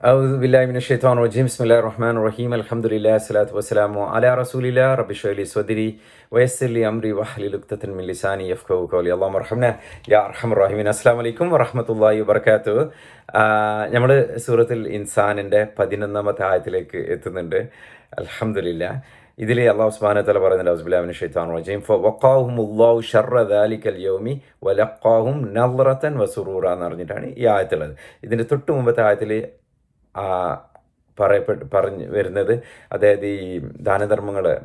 أعوذ بالله من الشيطان الرجيم بسم الله الرحمن الرحيم الحمد لله الصلاة والسلام على رسول الله رب اشرح لي صدري ويسر لي أمري واحلل عقدة من لساني يفقهوا قولي اللهم ارحمنا يا أرحم الراحمين അസ്സാം വലൈക്കും വറഹമത്തല്ലാഹി വബർക്കാത്തു നമ്മൾ സൂറത്തിൽ ഇൻസാനിൻ്റെ പതിനൊന്നാമത്തെ ആയത്തിലേക്ക് എത്തുന്നുണ്ട് അൽഹംദുലില്ല ഇതിൽ അള്ളാഹു സുബ്ഹാനഹു വ തആല പറയുന്നുണ്ട് ഔസുബില്ലാഹിമിന ഷൈത്താൻ റജീം ഫവഖാഹും അല്ലാഹു ഷർറ ദാലിക്കൽ യൗമി വലഖാഹും നദ്റതൻ വസുറൂറ എന്ന് പറഞ്ഞിട്ടാണ് ഈ ആയത്തുള്ളത് ഇതിൻ്റെ തൊട്ട് മുമ്പത്തെ ആയത്തിൽ പറയപ്പെട്ട് പറഞ്ഞു വരുന്നത്. അതായത് ഈ ദാനധർമ്മങ്ങൾ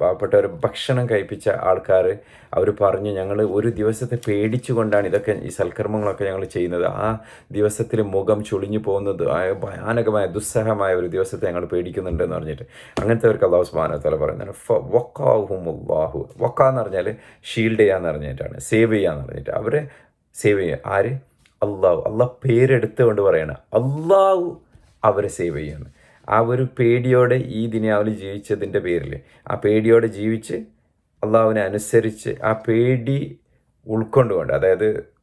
പാവപ്പെട്ടവർ ഭക്ഷണം കഴിപ്പിച്ച ആൾക്കാർ അവർ പറഞ്ഞു ഞങ്ങൾ ഒരു ദിവസത്തെ പേടിച്ചുകൊണ്ടാണ് ഇതൊക്കെ ഈ സൽക്കർമ്മങ്ങളൊക്കെ ഞങ്ങൾ ചെയ്യുന്നത്. ആ ദിവസത്തിൽ മുഖം ചുളിഞ്ഞു പോകുന്നത് ഭയാനകമായ ദുസ്സഹമായ ഒരു ദിവസത്തെ ഞങ്ങൾ പേടിക്കുന്നുണ്ടെന്ന് പറഞ്ഞിട്ട്. അങ്ങനത്തെവർക്ക് അള്ളാഹു സ്മാനത്തോല പറയുന്നത് വക്കാഹും അള്ളാഹു വക്ക എന്ന് പറഞ്ഞാൽ ഷീൽഡ് ചെയ്യാന്ന് പറഞ്ഞിട്ടാണ് സേവ് ചെയ്യാന്ന് പറഞ്ഞിട്ട്. അവരെ സേവ് ചെയ്യുക ആര്? അള്ളാഹു. അള്ളാഹ് പേരെടുത്തുകൊണ്ട് പറയണം. അള്ളാഹു അവരെ സേവ് ചെയ്യുന്നത് ആ ഒരു പേടിയോടെ ഈ ദിനാവിൽ ജീവിച്ചതിന്റെ പേരിൽ ആ പേടിയോടെ ജീവിച്ച് അള്ളാഹുവിനെ അനുസരിച്ച് ആ പേടി ഉൾക്കൊണ്ടുകൊണ്ട് അതായത്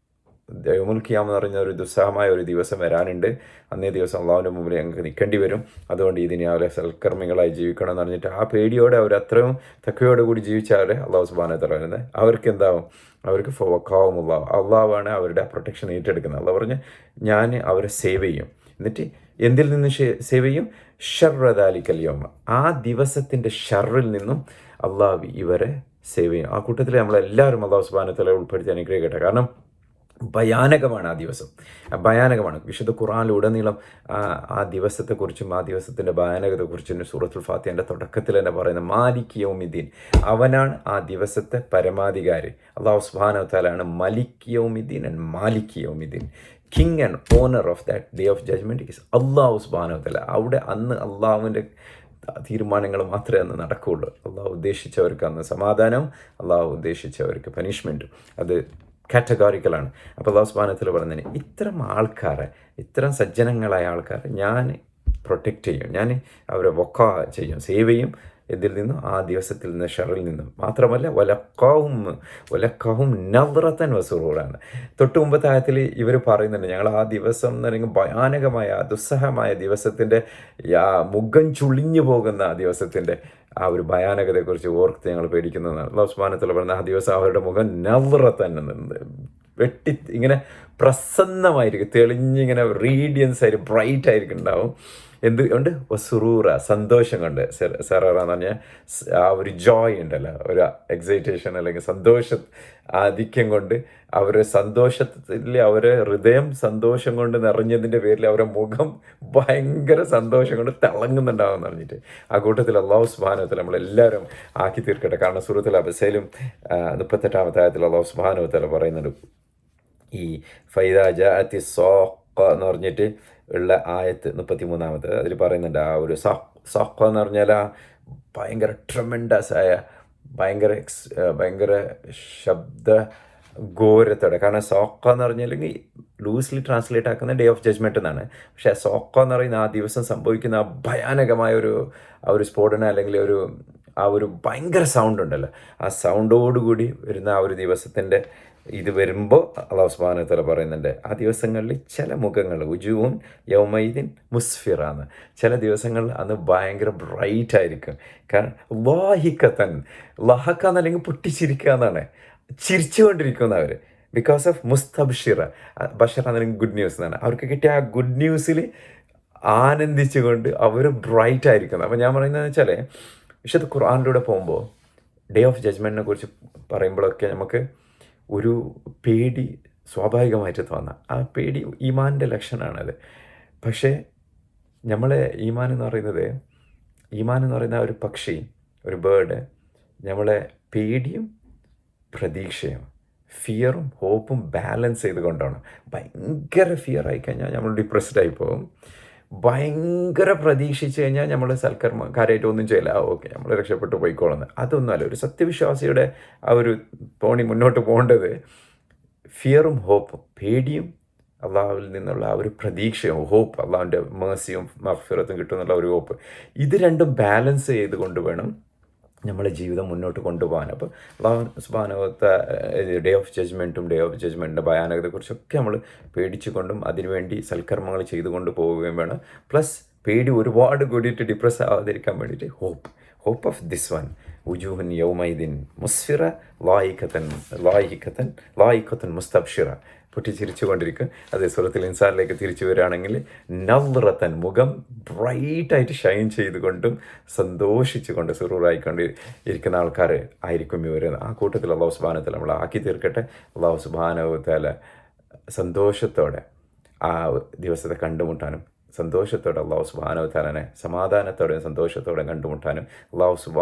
ദൈവമുൽക്കിയാമെന്ന് പറഞ്ഞ ഒരു ദുസ്സഹമായ ഒരു ദിവസം വരാനുണ്ട്. അന്നേ ദിവസം അള്ളാഹുവിന്റെ മുമ്പിൽ ഞങ്ങൾക്ക് നിൽക്കേണ്ടി വരും. അതുകൊണ്ട് ഈ ദിനാവിലെ സൽക്കർമ്മികളായി ജീവിക്കണം എന്ന് പറഞ്ഞിട്ട് ആ പേടിയോടെ അവർ അത്രയും തക്കയോടെ കൂടി ജീവിച്ചാൽ അള്ളാഹു സുബാനെ പറയുന്നത് അവർക്ക് എന്താവും? അവർക്ക് ഫോക്കാവും അള്ളാഹു അള്ളാഹുവാണ് അവരുടെ പ്രൊട്ടക്ഷൻ ഏറ്റെടുക്കുന്നത്. അള്ളാഹ് പറഞ്ഞ് ഞാൻ അവരെ സേവ് ചെയ്യും. എന്നിട്ട് എന്തിൽ നിന്ന് സേവ് ചെയ്യും? ഷർറദാലിക്കൽ യോമ. ആ ദിവസത്തിന്റെ ഷറിൽ നിന്നും അള്ളാഹ് ഇവരെ സേവ് ചെയ്യും. ആ കൂട്ടത്തിൽ നമ്മളെല്ലാവരും അള്ളാഹു സുബാനത്തല ഉൾപ്പെടുത്തി അനുഗ്രഹിക്കട്ടെ. കാരണം ഭയാനകമാണ് ആ ദിവസം. ഭയാനകമാണ്. വിശുദ്ധ ഖുറാനിലുടനീളം ആ ദിവസത്തെക്കുറിച്ചും ആ ദിവസത്തിന്റെ ഭയാനകതയെക്കുറിച്ചും സൂറത്തുൽ ഫാത്തിന്റെ തുടക്കത്തിൽ തന്നെ പറയുന്ന മാലിക് യൗമിദ്ദീൻ. അവനാണ് ആ ദിവസത്തെ പരമാധികാരി. അള്ളാഹു സുബാനത്താലാണ് മലിക് യൗമിദ്ദീൻ ആൻഡ് മാലിക് യൗമിദ്ദീൻ. King and owner of that day of judgment is അള്ളാഹു സുബാനത്തല അവിടെ അന്ന് അള്ളാഹുവിന്റെ തീരുമാനങ്ങൾ മാത്രമേ അന്ന് നടക്കുകയുള്ളൂ അള്ളാഹു ഉദ്ദേശിച്ചവർക്ക് അന്ന് സമാധാനം അള്ളാഹു ഉദ്ദേശിച്ചവർക്ക് പനിഷ്മെന്റും അത് കാറ്റഗോറിക്കലാണ് അപ്പോൾ അള്ളാഹു സ്മാനത്തിൽ പറഞ്ഞതിന് ഇത്തരം ആൾക്കാരെ ഇത്തരം സജ്ജനങ്ങളായ ആൾക്കാർ ഞാൻ പ്രൊട്ടക്റ്റ് ചെയ്യും. ഞാൻ അവരെ വൊക്ക ചെയ്യും സേവ് ചെയ്യും. ഇതിൽ നിന്നും ആ ദിവസത്തിൽ നിന്ന് ഷറിൽ നിന്നും. മാത്രമല്ല ഒലക്കാവും ഒലക്കാവും നവ്രത്തൻ വസൂറാണ് തൊട്ട് മുമ്പത്തെ ആയത്തിൽ ഇവർ പറയുന്നുണ്ട് ഞങ്ങൾ ആ ദിവസം എന്ന് പറയുമ്പോൾ ഭയാനകമായ ദുസ്സഹമായ ദിവസത്തിന്റെ മുഖം ചുളിഞ്ഞു പോകുന്ന ആ ദിവസത്തിന്റെ ആ ഒരു ഭയാനകതയെക്കുറിച്ച് ഓർത്ത് ഞങ്ങൾ പേടിക്കുന്നതാണ് അള്ളാഹുസ്മാനത്തിൽ പറഞ്ഞ ആ ദിവസം അവരുടെ മുഖം നവ്രത്തൻ വെട്ടി ഇങ്ങനെ പ്രസന്നമായിരിക്കും തെളിഞ്ഞിങ്ങനെ റീഡിയൻസ് ആയിരിക്കും ബ്രൈറ്റ് ആയിരിക്കും ഉണ്ടാവും എന്തുകൊണ്ട് സുറൂറ സന്തോഷം കൊണ്ട്. സെററ എന്ന് പറഞ്ഞാൽ ആ ഒരു ജോയ് ഉണ്ടല്ലോ. ഒരു എക്സൈറ്റേഷൻ അല്ലെങ്കിൽ സന്തോഷ ആധിക്യം കൊണ്ട് അവരെ സന്തോഷത്തിൽ അവരെ ഹൃദയം സന്തോഷം കൊണ്ട് നിറഞ്ഞതിന്റെ പേരിൽ അവരുടെ മുഖം ഭയങ്കര സന്തോഷം കൊണ്ട് തിളങ്ങുന്നുണ്ടാവും എന്ന് പറഞ്ഞിട്ട്. ആ കൂട്ടത്തിൽ അള്ളാഹു സുബാനുവത്തിൽ നമ്മളെല്ലാവരും ആക്കി തീർക്കട്ടെ. കാരണം സുഹൃത്തിൽ അബസയിലും മുപ്പത്തെട്ടാമത്തെ ആയത്തിൽ അള്ളാഹു സുബാനുവത്തിൽ പറയുന്നുണ്ട്. ഈ ഫൈദ ജാത്തി എന്ന് പറഞ്ഞിട്ട് ഉള്ള ആയത്ത് മുപ്പത്തി മൂന്നാമത്തെ അതിൽ പറയുന്നുണ്ട് ആ ഒരു സഹ എന്ന് പറഞ്ഞാൽ ആ ഭയങ്കര ട്രമെൻഡസ് ആയ ഭയങ്കര എക്സ് ഭയങ്കര ശബ്ദ ഘോരത്തോടെ. കാരണം സോക്ക എന്ന് പറഞ്ഞില്ലെങ്കിൽ ലൂസ്ലി ട്രാൻസ്ലേറ്റ് ആക്കുന്ന ഡേ ഓഫ് ജഡ്ജ്മെന്റ് എന്നാണ്. പക്ഷേ സോക്ക എന്ന് പറയുന്ന ആ ദിവസം സംഭവിക്കുന്ന ആ ഭയാനകമായ ഒരു ആ ഒരു സ്ഫോടനം അല്ലെങ്കിൽ ഒരു ആ ഒരു ഭയങ്കര സൗണ്ട് ഉണ്ടല്ലോ. ആ സൗണ്ടോടുകൂടി വരുന്ന ആ ഒരു ദിവസത്തിന്റെ ഇത് വരുമ്പോൾ അള്ളാഹു സുബാനത്തല പറയുന്നുണ്ട് ആ ദിവസങ്ങളിൽ ചില മുഖങ്ങൾ ഉജുവും യൗമൈദിൻ മുസ്ഫിറാന്ന്. ചില ദിവസങ്ങളിൽ അന്ന് ഭയങ്കര ബ്രൈറ്റ് ആയിരിക്കും. കാരണം വാഹിക്കത്തൻ ലഹക്ക എന്നല്ലെങ്കിൽ പൊട്ടിച്ചിരിക്കുക എന്നാണ് ചിരിച്ചുകൊണ്ടിരിക്കുന്നവർ ബിക്കോസ് ഓഫ് മുസ്തബ്ഷിറ ബഷർ എന്നല്ലെങ്കിൽ ഗുഡ് ന്യൂസ് എന്നാണ് അവർക്ക് കിട്ടിയ ആ ഗുഡ് ന്യൂസിൽ ആനന്ദിച്ചുകൊണ്ട് അവർ ബ്രൈറ്റ് ആയിരിക്കുന്നത് അപ്പോൾ ഞാൻ പറയുന്നതെന്ന് വെച്ചാൽ വിശുദ്ധ ഖുർആാനിലൂടെ പോകുമ്പോൾ ഡേ ഓഫ് ജഡ്ജ്മെന്റിനെ കുറിച്ച് പറയുമ്പോഴൊക്കെ നമുക്ക് ഒരു പേടി സ്വാഭാവികമായിട്ട് തോന്നാം. ആ പേടി ഈമാന്റെ ലക്ഷണമാണത് പക്ഷേ നമ്മളെ ഈമാൻ എന്ന് പറയുന്നത് ഈമാൻ എന്ന് പറയുന്ന ഒരു പക്ഷി ഒരു ബേർഡ് നമ്മളെ പേടിയും പ്രതീക്ഷയും ഫിയറും ഹോപ്പും ബാലൻസ് ചെയ്തുകൊണ്ടാണ്. ഭയങ്കര ഫിയർ ആയിക്കഴിഞ്ഞാൽ നമ്മൾ ഡിപ്രസ്ഡ് ആയി പോകും. ഭയങ്കര പ്രതീക്ഷിച്ച് കഴിഞ്ഞാൽ നമ്മൾ സൽക്കർമ്മ കാര്യമായിട്ട് ഒന്നും ചെയ്യില്ല. ആ ഓക്കെ നമ്മൾ രക്ഷപ്പെട്ടു പോയിക്കോളുന്നത് അതൊന്നുമല്ല ഒരു സത്യവിശ്വാസിയുടെ ആ ഒരു തോണി മുന്നോട്ട് പോകേണ്ടത് ഫിയറും ഹോപ്പും പേടിയും അള്ളാഹുവിൽ നിന്നുള്ള ആ ഒരു പ്രതീക്ഷയും ഹോപ്പ് അള്ളാഹുവിന്റെ മേഴ്സിയും മഫിറത്തും കിട്ടുന്നുള്ള ഒരു ഹോപ്പ് ഇത് രണ്ടും ബാലൻസ് ചെയ്തുകൊണ്ട് വേണം നമ്മളെ ജീവിതം മുന്നോട്ട് കൊണ്ടുപോകാൻ. അപ്പോൾ അള്ളാഹു സുബാനവത്ത ഡേ ഓഫ് ജഡ്ജ്മെന്റും ഡേ ഓഫ് ജഡ്ജ്മെന്റിന്റെ ഭയാനകതയെക്കുറിച്ചൊക്കെ നമ്മൾ പേടിച്ചുകൊണ്ടും അതിനുവേണ്ടി സൽക്കർമ്മങ്ങൾ ചെയ്തുകൊണ്ട് പോവുകയും വേണം. പ്ലസ് പേടി ഒരുപാട് കൂടിയിട്ട് ഡിപ്രസ് ആവാതിരിക്കാൻ വേണ്ടിയിട്ട് hope hope of this one ഉജൂഹൻ യൗമൈദിൻ മുസ്ഫിറ ലായിക്കത്തൻ ലായിക്കത്തൻ ലായിക്കത്തൻ മുസ്തബ്ഷിറ. പൊട്ടിച്ചിരിച്ചുകൊണ്ടിരിക്കും. അതേ സുഹൃത്തിൽ ഇൻസാറിലേക്ക് തിരിച്ചു വരികയാണെങ്കിൽ നവ്രത്തൻ മുഖം ബ്രൈറ്റായിട്ട് ഷൈൻ ചെയ്തുകൊണ്ടും സന്തോഷിച്ചുകൊണ്ട് സുറൂറായിക്കൊണ്ട് ഇരിക്കുന്ന ആൾക്കാർ ആയിരിക്കും ഇവർ ആ കൂട്ടത്തിൽ അള്ളാഹു സുബാനത്തിൽ നമ്മൾ ആക്കി തീർക്കട്ടെ. അള്ളാഹു സുബാനവത്താല സന്തോഷത്തോടെ ആ ദിവസത്തെ കണ്ടുമുട്ടാനും സന്തോഷത്തോടെ അള്ളാഹു സുബാനവത്താലനെ സമാധാനത്തോടെയും സന്തോഷത്തോടെ കണ്ടുമുട്ടാനും അള്ളാഹു സുബാ